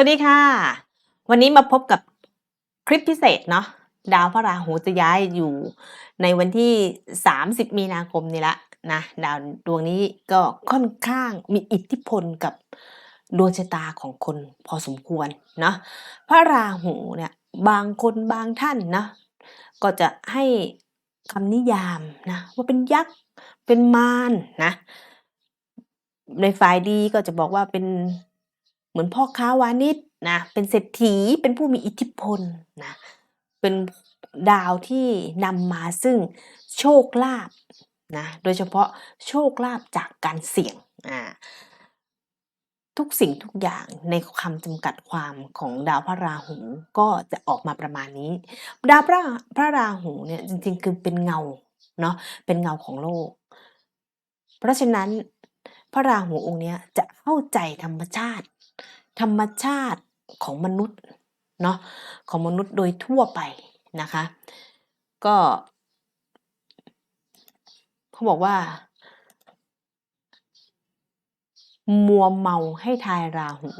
วัสดีค่ะ วันนี้มาพบกับคลิปพิเศษเนาะดาวพระราหูจะย้ายอยู่ในวันที่ 30 มีนาคมนี้ละนะดาวดวงนี้ก็ค่อนข้างมีอิทธิพลกับดวงชะตาของคนพอสมควรเนาะพระราหูเนี่ยบางคนบางท่านนะก็จะให้คำนิยามนะว่าเป็นยักษ์เป็นมารนะในฝ่ายดีก็จะบอกว่าเป็น มือนพ่อค้าวานิชนะเป็นเศรษฐีเป็นผู้มีอิทธิพลนะเป็นดาวที่นำมาซึ่งโชคลาภนะโดยเฉพาะโชคลาภจากการเสี่ยงอ่าทุกสิ่งทุกอย่างในคำจำกัดความของดาวพระราหูก็จะออกมาประมาณนี้ ดาวพระพระราหูเนี่ยจริงๆคือเป็นเงาเนาะเป็นเงาของโลก เพราะฉะนั้นพระราหูองค์นี้จะเข้าใจธรรมชาติ ธรรมชาติของมนุษย์เนาะของมนุษย์โดยทั่วไปนะคะ ก็เขาบอกว่า มัวเมาให้ทายราหู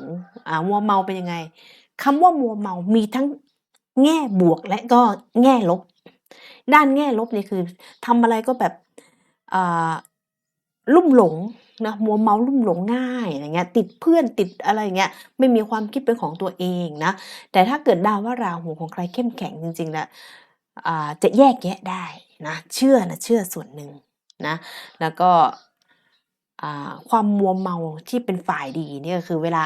อ่ามัวเมาเป็นยังไงคำว่ามัวเมามีทั้งแง่บวกและก็แง่ลบ ด้านแง่ลบเนี่ยคือทำอะไรก็แบบอ่าลุ่มหลง นะมัวเมาลุ่มหลงง่ายอย่างเงี้ยติดเพื่อนติดอะไรเงี้ยไม่มีความคิดเป็นของตัวเองนะแต่ถ้าเกิดดาวว่าราหูของใครเข้มแข็งจริงๆแล้วจะแยกแยะได้นะเชื่อนะเชื่อส่วนหนึ่งนะแล้วก็ความมัวเมาที่เป็นฝ่ายดีเนี่ยก็คือเวลา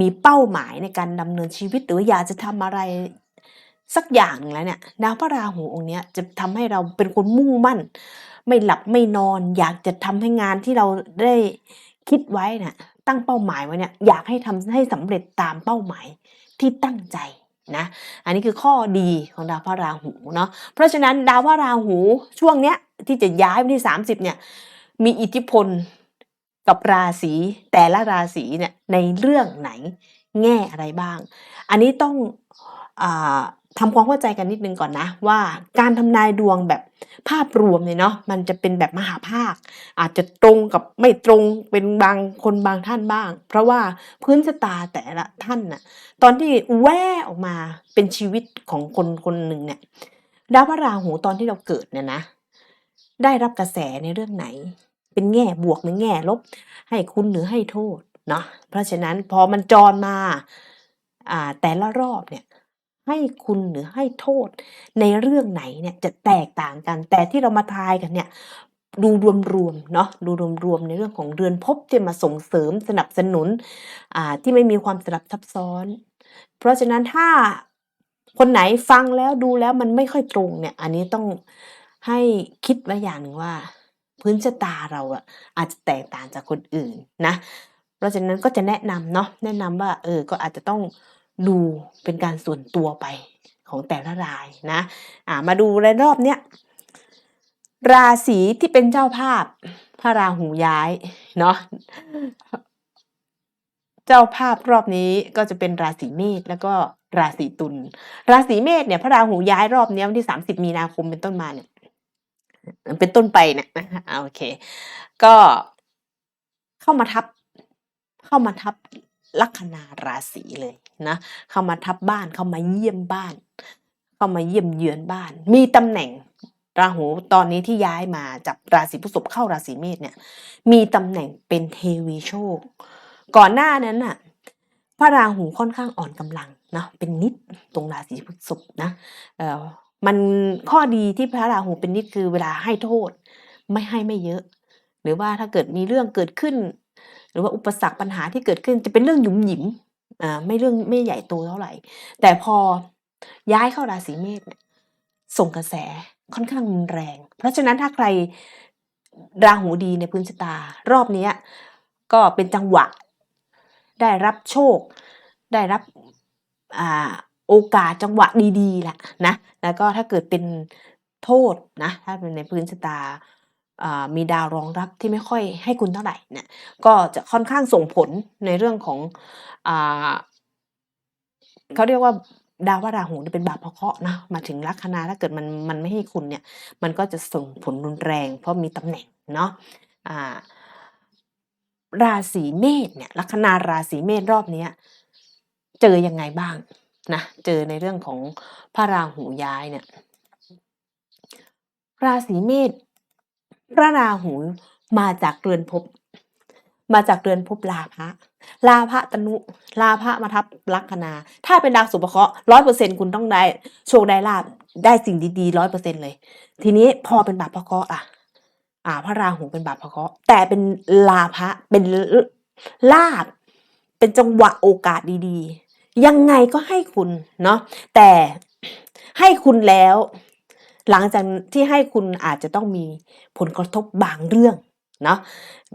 มีเป้าหมายในการดำเนินชีวิตหรืออยากจะทำอะไรสักอย่างแล้วเนี่ยดาวพระราหูองค์นี้จะทำให้เราเป็นคนมุ่งมั่น ไม่หลับไม่นอน อยากจะทำให้งานที่เราได้คิดไว้น่ะตั้งเป้าหมายไว้เนี่ยอยากให้ทำให้สำเร็จตามเป้าหมายที่ตั้งใจนะอันนี้คือข้อดีของดาวพระราหูเนาะเพราะฉะนั้นดาวพระราหูช่วงเนี้ยที่จะย้ายวันที่ 30เนี่ยมีอิทธิพลกับราศีแต่ละราศีเนี่ยในเรื่องไหนแง่อะไรบ้าง อันนี้ต้องอ ทำความเข้าใจกันนิดนึงก่อนนะว่าการทำนายดวงแบบภาพรวมเนี่ยเนาะมันจะเป็นแบบมหาภาค อาจจะตรงกับไม่ตรงเป็นบางคนบางท่านบ้าง เพราะว่าพื้นชะตาแต่ละท่านน่ะตอนที่แว่ออกมาเป็นชีวิตของคนคนหนึ่งเนี่ยดาวพระราหูตอนที่เราเกิดเนี่ยนะ ได้รับกระแสในเรื่องไหน เป็นแง่บวกหรือแง่ลบ ให้คุณหรือให้โทษเนาะเพราะฉะนั้นพอมันจรมาอ่าแต่ละรอบเนี่ย ให้คุณหรือให้โทษในเรื่องไหนเนี่ยจะแตกต่างกัน แต่ที่เรามาทายกันเนี่ยดูรวมๆเนาะดูรวมๆในเรื่องของเรือนภพที่มาส่งเสริมสนับสนุนอ่าที่ไม่มีความสลับซับซ้อน เพราะฉะนั้นถ้าคนไหนฟังแล้วดูแล้วมันไม่ค่อยตรงเนี่ย อันนี้ต้องให้คิดไว้อย่างหนึ่งว่า พื้นชะตาเราอะอาจจะแตกต่างจากคนอื่นนะ เพราะฉะนั้นก็จะแนะนำเนาะแนะนำว่าเออก็อาจจะต้อง ดูเป็นการส่วนตัวไปของแต่ละรายนะอ่ามาดูในรอบเนี้ยราศีที่เป็นเจ้าภาพพระราหูย้ายเนาะเจ้าภาพรอบนี้ก็จะเป็นราศีเมษแล้วก็ราศีตุลราศีเมษเนี่ยพระราหูย้ายรอบนี้วันที่สามสิบมีนาคมเป็นต้นมาเนี่ยเป็นต้นไปเนี่ยนะโอเค ก็เข้ามาทับ เข้ามาทับ ลัคนาราศีเลยนะเข้ามาทับบ้านเข้ามาเยี่ยมบ้าน เข้ามาเยี่ยมเยือนบ้าน มีตำแหน่งราหูตอนนี้ที่ย้ายมาจากราศีพฤษภเข้าราศีเมษเนี่ย มีตำแหน่งเป็นเทวีโชค ก่อนหน้านั้นน่ะพระราหูค่อนข้างอ่อนกำลังนะเป็นนิดตรงราศีพฤษภนะเออมันข้อดีที่พระราหูเป็นนิดคือเวลาให้โทษ ไม่ให้ไม่เยอะ หรือว่าถ้าเกิดมีเรื่องเกิดขึ้น หรือว่าอุปสรรคปัญหาที่เกิดขึ้นจะเป็นเรื่องหยุมหยิมอ่าไม่เรื่องไม่ใหญ่โตเท่าไหร่ แต่พอย้ายเข้าราศีเมษเนี่ยส่งกระแสค่อนข้างรุนแรง เพราะฉะนั้นถ้าใครราหูดีในพื้นชะตา รอบนี้ก็เป็นจังหวะ ได้รับโชค ได้รับอ่าโอกาสจังหวะดีๆแหละนะแล้วก็ถ้าเกิดเป็นโทษนะถ้าเป็นในพื้นชะตา มีดาวรองรับที่ไม่ค่อยให้คุณเท่าไหร่เนี่ยก็จะค่อนข้างส่งผลในเรื่องของอเขาเรียกว่าดาวพระราหูเนี่เป็นบาปพระเคราะห์นะมาถึงลัคนาถ้าเกิดมันมันไม่ให้คุณเนี่ย มันก็จะส่งผลรุนแรง เพราะมีตำแหน่งเนาะราศีเมษเนี่ยลัคนาราศีเมษรอบเนี้ยเจอยังไงบ้างนะเจอในเรื่องของพระราหูย้ายเนี่ย ราศีเมษ พระราหูมาจากเรือนภพมาจากเรือนภพลาภะลาภะตนุลาภะมาทับลัคนา ถ้าเป็นดาวสุภเคราะห์ร้อยเปอร์เซ็นคุณต้องได้โชคได้ลาบได้สิ่งดีๆร้อยเปอร์เซ็นเลย ทีนี้พอเป็นบาปพระเคราะห์อะ อ่า พระราหูเป็นบาปพระเคราะห์แต่เป็นลาภะเป็นลาบ เป็นจังหวะโอกาสดีๆ ยังไงก็ให้คุณเนาะแต่ให้คุณแล้ว หลังจากที่ให้คุณอาจจะต้องมีผลกระทบบางเรื่องเนาะ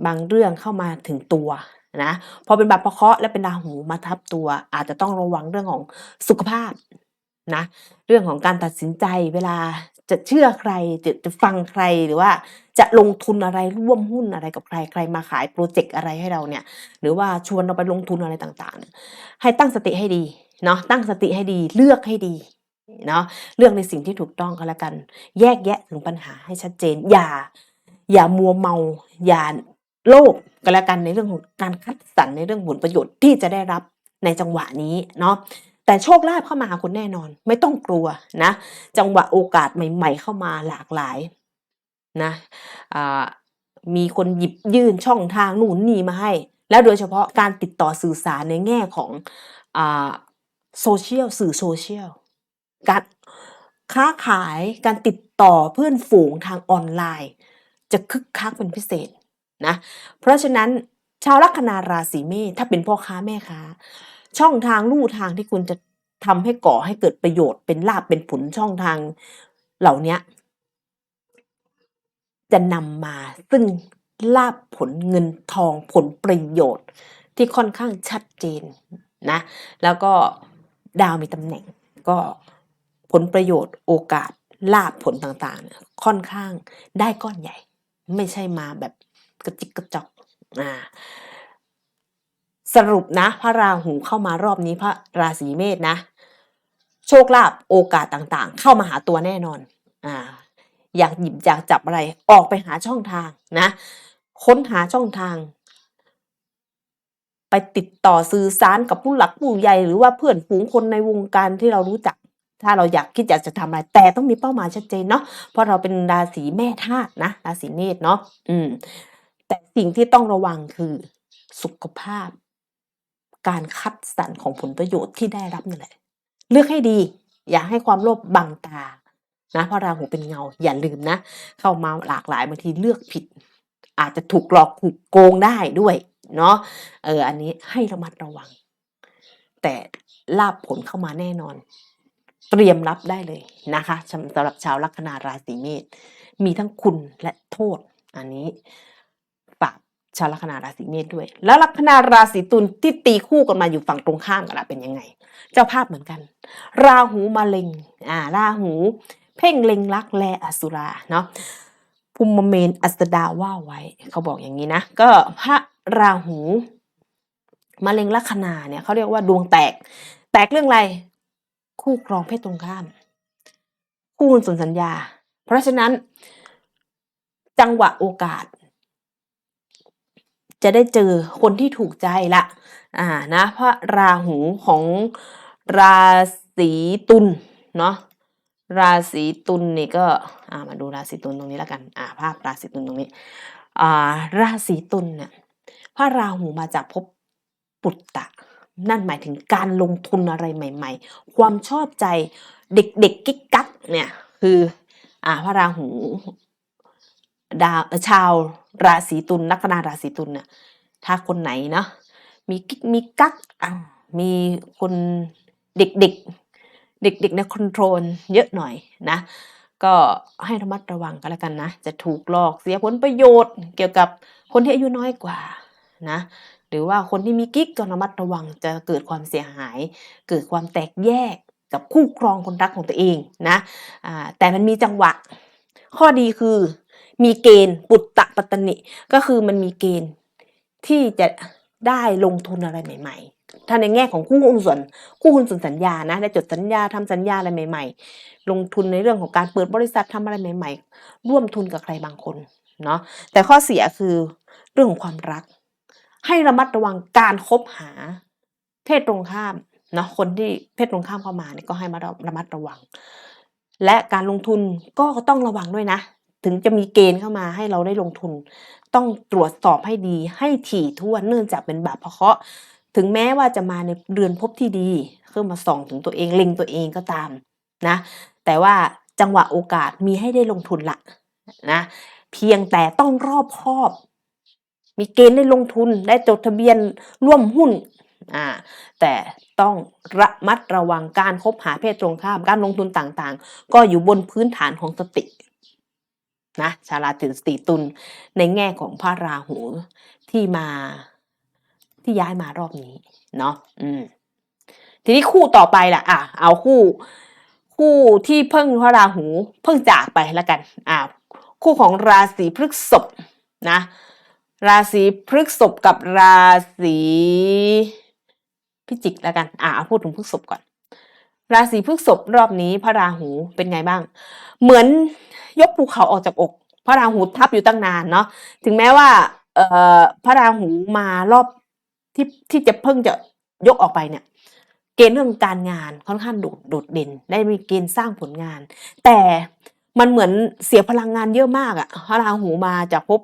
บางเรื่องเข้ามาถึงตัวนะพอเป็นบาปพระเคาะและเป็นราหูมาทับตัว อาจจะต้องระวังเรื่องของสุขภาพนะเรื่องของการตัดสินใจเวลาจะเชื่อใครจะจะฟังใครหรือว่าจะลงทุนอะไรร่วมหุ้นอะไรกับใครใครมาขายโปรเจกต์อะไรให้เราเนี่ย หรือว่าชวนเราไปลงทุนอะไรต่างๆ ให้ตั้งสติให้ดีเนาะตั้งสติให้ดีเลือกให้ดี เนาะเลือกในสิ่งที่ถูกต้องก็แล้วกัน แยกแยะถึงปัญหาให้ชัดเจน อย่า อย่ามัวเมา อย่าโลภก็แล้วกันในเรื่องของการคัดสรรในเรื่องผลประโยชน์ที่จะได้รับในจังหวะนี้เนาะแต่โชคลาภเข้ามาหาคุณแน่นอน ไม่ต้องกลัวนะ จังหวะโอกาสใหม่ ๆ เข้ามาหลากหลายนะมีคนหยิบยื่นช่องทางนู่นนี่มาให้ แล้วโดยเฉพาะการติดต่อสื่อสารในแง่ของโซเชียลสื่อโซเชียล การค้าขายการติดต่อเพื่อนฝูงทางออนไลน์ จะคึกคักเป็นพิเศษนะเพราะฉะนั้นชาวลัคนาราศีเมษถ้าเป็นพ่อค้าแม่ค้า ช่องทางลู่ทางที่คุณจะทำให้ก่อให้เกิดประโยชน์เป็นลาบเป็นผลช่องทางเหล่านี้จะนำมาซึ่งลาบผลเงินทองผลประโยชน์ที่ค่อนข้างชัดเจนนะ แล้วก็ดาวมีตำแหน่งก็ ผลประโยชน์โอกาสลาบผลต่างๆ ค่อนข้างได้ก้อนใหญ่ ไม่ใช่มาแบบกระจิกกระจอกอ่าสรุปนะ พระราหูเข้ามารอบนี้พระราศีเมษนะ โชคลาภโอกาสต่างๆ เข้ามาหาตัวแน่นอนอ่าอยากหยิบอยากจับอะไรออกไปหาช่องทางนะ ค้นหาช่องทาง ไปติดต่อสื่อสารกับผู้หลักผู้ใหญ่หรือว่าเพื่อนฝูงคนในวงการที่เรารู้จัก ถ้าเราอยากคิดอยากจะทำอะไร แต่ต้องมีเป้าหมายชัดเจนเนาะเพราะเราเป็นราศีแม่ธาตุนะราศีเมษเนาะอืม แต่สิ่งที่ต้องระวังคือสุขภาพ การคัดสรรของผลประโยชน์ที่ได้รับนั่นแหละเลือกให้ดี อย่าให้ความโลภบังตานะเพราะราหูเป็นเงาอย่าลืมนะ เข้ามาหลากหลายบางทีเลือกผิด อาจจะถูกหลอกถูกโกงได้ด้วย เนาะเออ อันนี้ให้ระมัดระวัง แต่ลาบผลเข้ามาแน่นอน เตรียมรับได้เลยนะคะสำหรับชาวลัคนาราศีเมษมีทั้งคุณและโทษ อันนี้ฝากชาวลัคนาราศีเมษด้วย แล้วลัคนาราศีตุลที่ตีคู่กันมาอยู่ฝั่งตรงข้ามกันละเป็นยังไง เจ้าภาพเหมือนกัน ราหูมาเล็งอ่าราหู เพ่งเล็งรักแลอสุราเนาะภูมิเมนอัสดาว่าไว้ เขาบอกอย่างนี้นะ ก็พระราหูมาเล็งลัคนาเนี่ยเขาเรียกว่าดวงแตก แตกเรื่องอะไร คู่ครองเพศตรงข้าม คู่หุ้นส่วนสัญญา เพราะฉะนั้น จังหวะโอกาส จะได้เจอคนที่ถูกใจละอ่านะพระราหูของราศีตุลเนาะราศีตุลนี่ก็อ่ามาดูราศีตุลตรงนี้แล้วกันอ่าภาพราศีตุลตรงนี้อ่าราศีตุลเนี่ยพระราหูมาจากภพปุตตะ นั่นหมายถึงการลงทุนอะไรใหม่ ๆ ความชอบใจเด็กๆกิ๊กกักเนี่ยคืออ่าพระราหูดาวชาวราศีตุลลัคนาราศีตุลเนี่ยถ้าคนไหนเนาะมีกิ๊กมีกักอ่ามีคนเด็กๆ เด็กๆในคอนโทรลเยอะหน่อยนะ ก็ให้ระมัดระวังกันแล้วกันนะ จะถูกหลอกเสียผลประโยชน์เกี่ยวกับคนที่อายุน้อยกว่านะ หรือว่าคนที่มีกิ๊กก็ระมัดระวังจะเกิดความเสียหาย เกิดความแตกแยกกับคู่ครองคนรักของตัวเองนะแต่มันมีจังหวะ ข้อดีคือมีเกณฑ์ปุตตะปัตตนิก็คือมันมีเกณฑ์ที่จะได้ลงทุนอะไรใหม่ ๆ ถ้าในแง่ของคู่หุ้นส่วนคู่หุ้นส่วนสัญญานะได้จดสัญญาทำสัญญาอะไรใหม่ ๆ ลงทุนในเรื่องของการเปิดบริษัททำอะไรใหม่ ๆ ร่วมทุนกับใครบางคนเนาะแต่ข้อเสียคือเรื่องของความรัก ให้ระมัดระวังการคบหา เพศตรงข้ามเนาะคนที่เพศตรงข้ามเข้ามาเนี่ยก็ให้มาระมัดระวัง และการลงทุนก็ต้องระวังด้วยนะ ถึงจะมีเกณฑ์เข้ามาให้เราได้ลงทุน ต้องตรวจสอบให้ดี ให้ถี่ถ้วนเนื่องจากเป็นบาปพระเคราะถึงแม้ว่าจะมาในเรือนภพที่ดีเพื่อมาส่องถึงตัวเองเล็งตัวเองก็ตามนะแต่ว่าจังหวะโอกาสมีให้ได้ลงทุนละนะเพียงแต่ต้องรอบคอบ มีเกณฑ์ได้ลงทุนได้จดทะเบียนร่วมหุ้นอ่าแต่ต้องระมัดระวังการคบหาเพศตรงข้ามการลงทุนต่างๆ ก็อยู่บนพื้นฐานของสตินะชาลาถือสติตุลในแง่ของพระราหูที่มาที่ย้ายมารอบนี้เนาะอืมทีนี้คู่ต่อไปล่ะ อะ เอาคู่ คู่ที่เพิ่งพระราหู เพิ่งจากไปแล้วกัน อ่าคู่ของราศีพฤษภนะ ราศีพฤษภกับราศีพิจิกแล้วกัน อ่าพูดถึงพฤษภก่อน ราศีพฤษภรอบนี้พระราหูเป็นไงบ้าง เหมือนยกภูเขาออกจากอก พระราหูทับอยู่ตั้งนานเนาะ ถึงแม้ว่า เอ่อพระราหูมารอบที่ที่จะเพิ่งจะยกออกไปเนี่ย เกณฑ์เรื่องการงานค่อนข้างโดดโดดเด่น ได้มีเกณฑ์สร้างผลงาน แต่มันเหมือนเสียพลังงานเยอะมากอะพระราหูมาจากภพ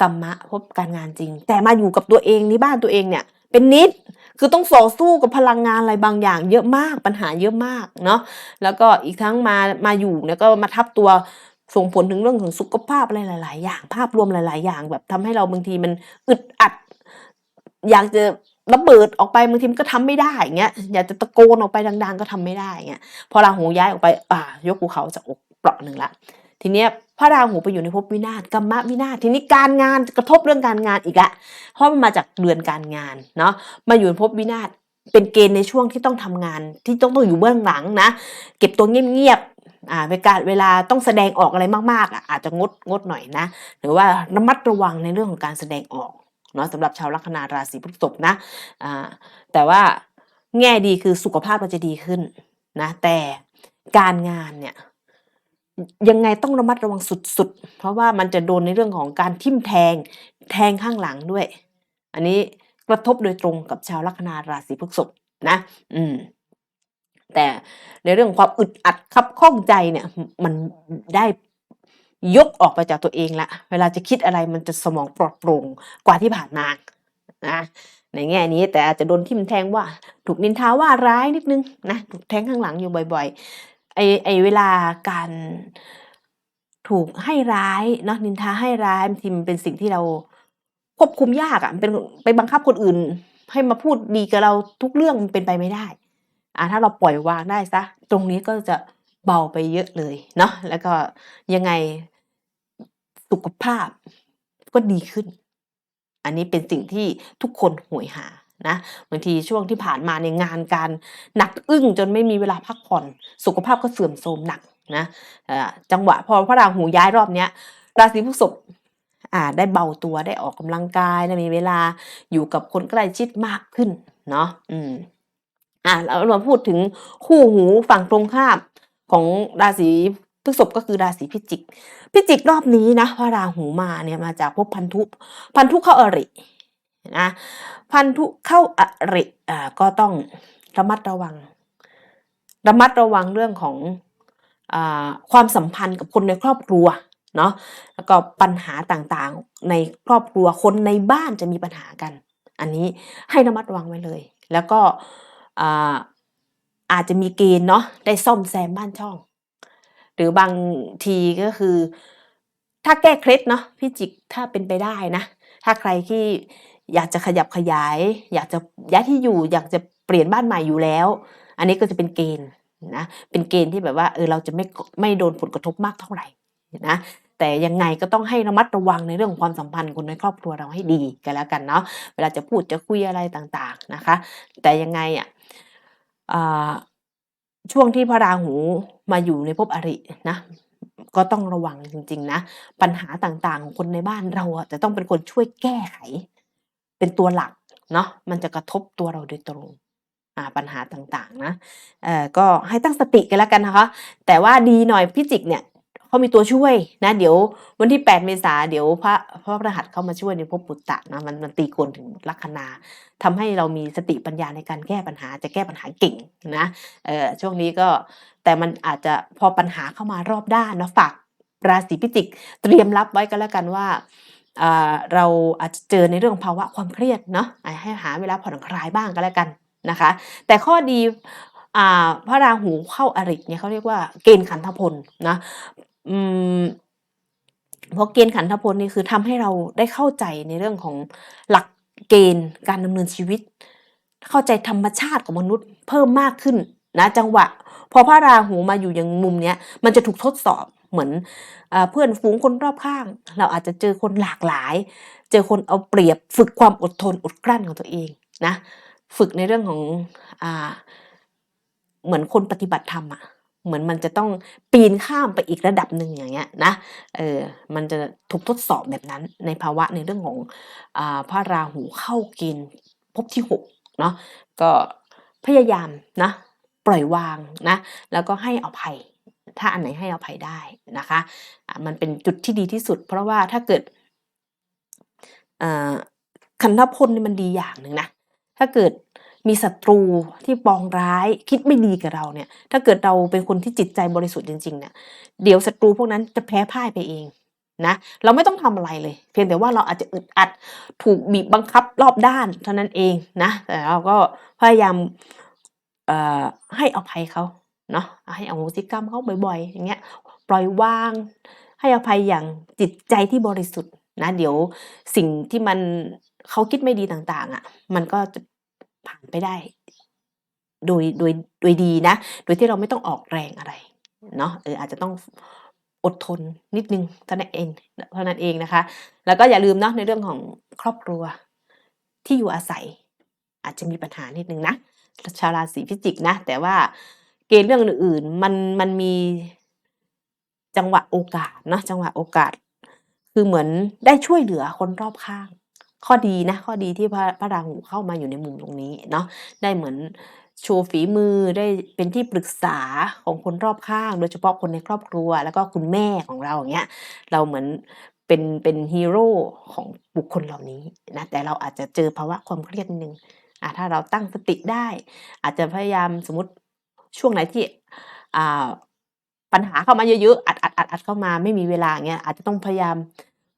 กรรมะภพการงานจริง แต่มาอยู่กับตัวเองที่บ้านตัวเองเนี่ย เป็นนิดคือต้องต่อสู้กับพลังงานอะไรบางอย่าง เยอะมากปัญหาเยอะมากเนาะแล้วก็อีกทั้งมามาอยู่เนี่ยก็มาทับตัวส่งผลถึงเรื่องของสุขภาพอะไรหลาย ๆ อย่างภาพรวมหลาย ๆ อย่าง แบบทำให้เราบางทีมันอึดอัด อยากจะระเบิดออกไปบางทีมันก็ทำไม่ได้อย่างเงี้ยอยากจะตะโกนออกไปดัง ๆ ก็ทำไม่ได้เงี้ยพอราหูย้ายออกไป อ่ายกภูเขาจากอกเปราะหนึ่งละ ทีเนี้ยพระราหูไปอยู่ในภพวินาศกรรมวินาศทีนี้การงานกระทบเรื่องการงานอีกละเพราะมันมาจากเดือนการงานเนาะมาอยู่ในภพวินาศเป็นเกณฑ์ในช่วงที่ต้องทำงานที่ต้องต้องอยู่เบื้องหลังนะ เก็บตัวเงียบๆอ่าเวลาเวลาต้องแสดงออกอะไรมากๆอะอาจจะงดงดหน่อยนะ หรือว่าระมัดระวังในเรื่องของการแสดงออกเนาะสำหรับชาวลัคนาราศีพฤษภนะอ่าแต่ว่าแง่ดีคือสุขภาพมันจะดีขึ้นนะแต่การงานเนี่ย ยังไงต้องระมัดระวังสุดๆ เพราะว่ามันจะโดนในเรื่องของการทิ่มแทง แทงข้างหลังด้วย อันนี้กระทบโดยตรงกับชาวลัคนาราศีพฤษภนะ อืม แต่ในเรื่องความอึดอัดคับข้องใจเนี่ย มันได้ยกออกไปจากตัวเองละ เวลาจะคิดอะไรมันจะสมองปลอดโปร่งกว่าที่ผ่านมา นะ ในแง่นี้แต่อาจจะโดนทิ่มแทงว่า ถูกนินทาว่าร้ายนิดนึงนะ ถูกแทงข้างหลังอยู่บ่อย ๆ อไอเวลาการถูกให้ร้ายเนาะนินทาให้ร้ายบางทีมันเป็นสิ่งที่เราควบคุมยากอะ่ะมันเป็นไปบังคับคนอื่น ให้มาพูดดีกับเราทุกเรื่องมันเป็นไปไม่ได้ อ่าถ้าเราปล่อยวางได้ซะตรงนี้ก็จะเบาไปเยอะเลยเนาะแล้วก็ยังไงสุขภาพก็ดีขึ้น อันนี้เป็นสิ่งที่ทุกคนหวยหา นะบางทีช่วงที่ผ่านมาในงานการหนักอึ้งจนไม่มีเวลาพักผ่อน สุขภาพก็เสื่อมโทรมหนักนะจังหวะพอพระราหูย้ายรอบเนี้ยราศีพฤษภอ่าได้เบาตัวได้ออกกำลังกายได้มีเวลาอยู่กับคนใกล้ชิดมากขึ้นเนาะอืมอ่าเรามพูดถึงคู่หูฝั่งตรงข้ามของราศีพฤษภก็คือราศีพิจิก พิจิกรอบนี้นะพระราหูมาเนี่ยมาจากภพพันธุพันธุเข้าอริ นะพันธุเข้าอริอ่าก็ต้องระมัดระวัง ระมัดระวังเรื่องของอความสัมพันธ์กับคนในครอบครัวเนาะแล้วก็ปัญหาต่างๆในครอบครัวคนในบ้านจะมีปัญหากัน อันนี้ให้ระมัดระวังไว้เลย แล้วก็อาอาจจะมีเกณฑ์เนาะได้ซ่อมแซมบ้านช่อง หรือบางทีก็คือ ถ้าแก้เคล็ดเนาะพี่จิกถ้าเป็นไปได้นะ ถ้าใครที่ อยากจะขยับขยาย อยากจะย้ายที่อยู่ อยากจะเปลี่ยนบ้านใหม่อยู่แล้ว อันนี้ก็จะเป็นเกณฑ์นะเป็นเกณฑ์ที่แบบว่าเออเราจะไม่ไม่โดนผลกระทบมากเท่าไหร่นะแต่ยังไงก็ต้องให้ระมัดระวังในเรื่องความสัมพันธ์คนในครอบครัวเราให้ดีกันแล้วกันเนาะเวลาจะพูดจะคุยอะไรต่างๆนะคะ แต่ยังไงอะอ่าช่วงที่พระราหูมาอยู่ในภพอรินะก็ต้องระวังจริงๆนะปัญหาต่างๆของคนในบ้านเราอะจะต้องเป็นคนช่วยแก้ไข เป็นตัวหลักเนาะมันจะกระทบตัวเราโดยตรงปัญหาต่างๆนะเออก็ให้ตั้งสติกันแล้วกันนะคะ แต่ว่าดีหน่อยพิจิกเนี่ยเขามีตัวช่วยนะเดี๋ยววันที่ 8 เมษาเดี๋ยวพระพระพฤหัสเข้ามาช่วยในภพปุตตะนะมันมันตีกลถึงลัคนาทำให้เรามีสติปัญญาในการแก้ปัญหาจะแก้ปัญหาเก่งนะเออช่วงนี้ก็แต่มันอาจจะพอปัญหาเข้ามารอบด้านนะฝากราศีพิจิก เตรียมรับไว้ก็แล้วกันว่า เราอาจจะเจอในเรื่องภาวะความเครียดเนาะให้หาเวลาผ่อนคลายบ้างก็แล้วกันนะคะ แต่ข้อดีอพระราหูเข้าอริเนี่ยเขาเรียกว่าเกณฑ์ขันธพลนะเพราะเกณฑ์ขันธพลนี่คือทำให้เราได้เข้าใจในเรื่องของหลักเกณฑ์การดำเนินชีวิต เข้าใจธรรมชาติของมนุษย์เพิ่มมากขึ้นนะจังหวะ พอพระราหูมาอยู่อย่างมุมเนี้ยมันจะถูกทดสอบ เหมือนเอเพื่อนฝูงคนรอบข้าง เราอาจจะเจอคนหลากหลาย เจอคนเอาเปรียบฝึกความอดทนอดกลั้นของตัวเองนะฝึกในเรื่องของอเหมือนคนปฏิบัติธรรมอะเหมือนมันจะต้องปีนข้ามไปอีกระดับหนึ่งอย่างเงี้ยนะเออมันจะถูกทดสอบแบบนั้นในภาวะในเรื่องของอพระราหูเข้าเกณฑ์ภพที่หกเนาะก็พยายามนะปล่อยวางนะแล้วก็ให้อภัย ถ้าอันไหนให้อภัยได้นะคะ มันเป็นจุดที่ดีที่สุด เพราะว่าถ้าเกิดคันธพลนี่มันดีอย่างหนึ่งนะ ถ้าเกิดมีศัตรูที่ปองร้ายคิดไม่ดีกับเราเนี่ย ถ้าเกิดเราเป็นคนที่จิตใจบริสุทธิ์จริงๆเนี่ยเดี๋ยวศัตรูพวกนั้นจะแพ้พ่ายไปเองนะเราไม่ต้องทำอะไรเลย เพียงแต่ว่าเราอาจจะอึดอัดถูกบีบบังคับรอบด้านเท่านั้นเองนะแต่เราก็พยายามให้อภัยเขา เนาะให้อโหสิกรรมเขาบ่อยๆ อย่างเงี้ยปล่อยวาง ให้อภัยอย่างจิตใจที่บริสุทธิ์นะเดี๋ยวสิ่งที่มันเขาคิดไม่ดีต่างๆอะ มันก็จะผ่านไปได้ โดยโดยโดยดีนะ โดยที่เราไม่ต้องออกแรงอะไรเนาะเอออาจจะต้องอดทนนิดนึงเท่านั้นเองเท่านั้นเองนะคะ แล้วก็อย่าลืมเนาะในเรื่องของครอบครัวที่อยู่อาศัย อาจจะมีปัญหานิดนึงนะชาวราศีพิจิกนะ แต่ว่า เกณฑ์เรื่องอื่นๆมันมันมีจังหวะโอกาสเนาะจังหวะโอกาส คือเหมือนได้ช่วยเหลือคนรอบข้าง ข้อดีนะ ข้อดีที่พระพระราหูเข้ามาอยู่ในมุมตรงนี้เนาะได้เหมือนโชว์ฝีมือได้เป็นที่ปรึกษาของคนรอบข้าง โดยเฉพาะคนในครอบครัว แล้วก็คุณแม่ของเราอย่างเงี้ยเราเหมือนเป็นเป็นฮีโร่ของบุคคลเหล่านี้นะแต่เราอาจจะเจอภาวะความเครียดนิดนึงอะถ้าเราตั้งสติได้ อาจจะพยายามสมมติ ช่วงไหนที่ปัญหาเข้ามาเยอะๆอัดอัดอัดอัดเข้ามาไม่มีเวลาเงี้ยอาจจะต้องพยายาม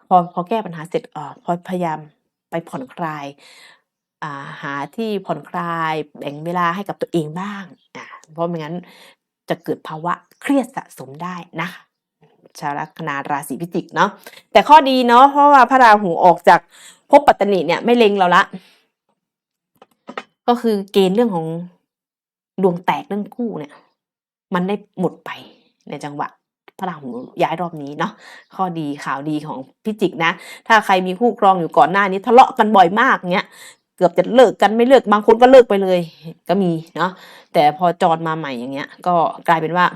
พอพอแก้ปัญหาเสร็จอ่อพอพยายามไปผ่อนคลายาหาที่ผ่อนคลายแบ่งเวลาให้กับตัวเองบ้างอ่าเพราะไม่งั้นจะเกิดภาวะเครียดสะสมได้นะคะชาวลัคนาราศีพิจิกเนาะแต่ข้อดีเนาะเพราะว่าพระราหูออกจากภพปัตตนิเนี่ยไม่เล็งเราละ ก็คือเกณฑ์เรื่องของ ดวงแตกเรื่องคู่เนี่ย มันได้หมดไปในจังหวะพระราหูย้ายรอบนี้เนาะข้อดีข่าวดีของพิจิกนะ ถ้าใครมีคู่ครองอยู่ก่อนหน้านี้ทะเลาะกันบ่อยมากเงี้ยเกือบจะเลิกกันไม่เลิกบางคนก็เลิกไปเลย ก็มีเนาะแต่พอจรมาใหม่อย่างเงี้ย ก็กลายเป็นว่า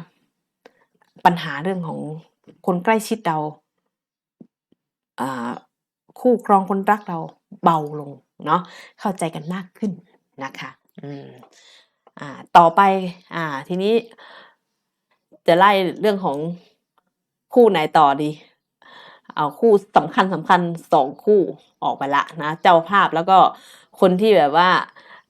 ปัญหาเรื่องของคนใกล้ชิดเราอ่าคู่ครองคนรักเราเบาลงเนาะเข้าใจกันมากขึ้นนะคะ อืม อ่าต่อไปอ่าทีนี้ จะไล่เรื่องของคู่ไหนต่อดี เอาคู่สำคัญสำคัญสองคู่ออกไปละนะเจ้าภาพแล้วก็คนที่แบบว่า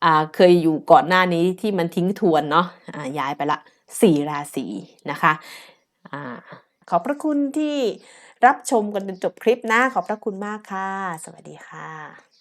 อ่าเคยอยู่ก่อนหน้านี้ที่มันทิ้งทวนเนาะอ่าย้ายไปละสี่ราศีนะคะอ่าขอบพระคุณที่รับชมกันจนจบคลิปนะ ขอบพระคุณมากค่ะ สวัสดีค่ะ